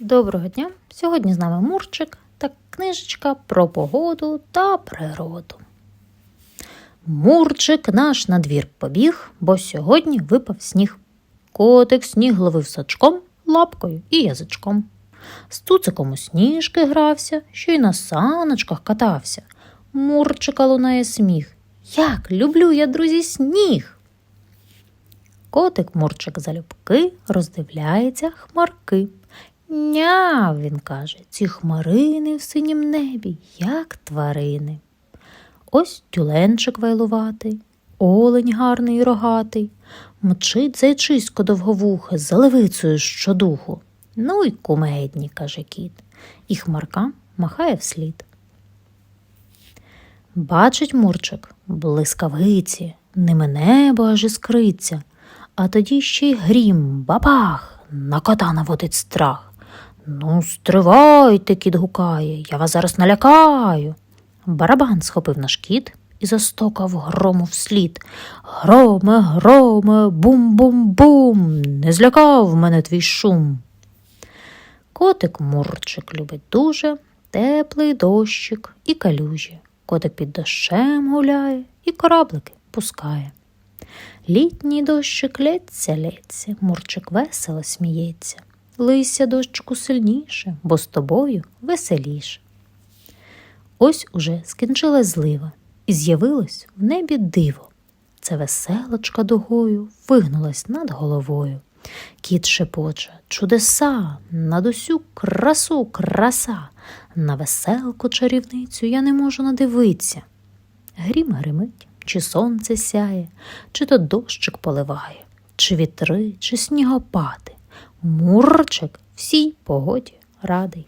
Доброго дня! Сьогодні з нами Мурчик та книжечка про погоду та природу. Мурчик наш на двір побіг, бо сьогодні випав сніг. Котик сніг ловив сачком, лапкою і язичком. З цуциком у сніжки грався, що й на саночках катався. Мурчика лунає сміх. Як люблю я, друзі, сніг! Котик Мурчик залюбки роздивляється хмарки. Няв, він каже, ці хмарини в синім небі, як тварини. Ось тюленчик вайлуватий, олень гарний і рогатий, мчить зайчисько довговухе з левицею щодуху. Ну й кумедні, каже кіт, і хмарка махає вслід. Бачить Мурчик блискавиці, ними небо аж іскриться, а тоді ще й грім, бабах, на кота наводить страх. Ну, стривайте, кіт гукає, я вас зараз налякаю. Барабан схопив наш кіт і застокав грому вслід. Громе, громе, бум-бум-бум, не злякав мене твій шум. Котик Мурчик любить дуже теплий дощик і калюжі. Котик під дощем гуляє і кораблики пускає. Літній дощик лється, лється, Мурчик весело сміється. Лися дощику сильніше, бо з тобою веселіше. Ось уже скінчилась злива, і з'явилось в небі диво. Це веселочка дугою вигнулась над головою. Кіт шепоче чудеса, над усю красу краса. На веселку чарівницю я не можу надивитися. Грім гримить, чи сонце сяє, чи то дощик поливає, чи вітри, чи снігопади. Мурчик всій погоді радий.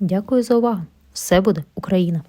Дякую за увагу. Все буде Україна!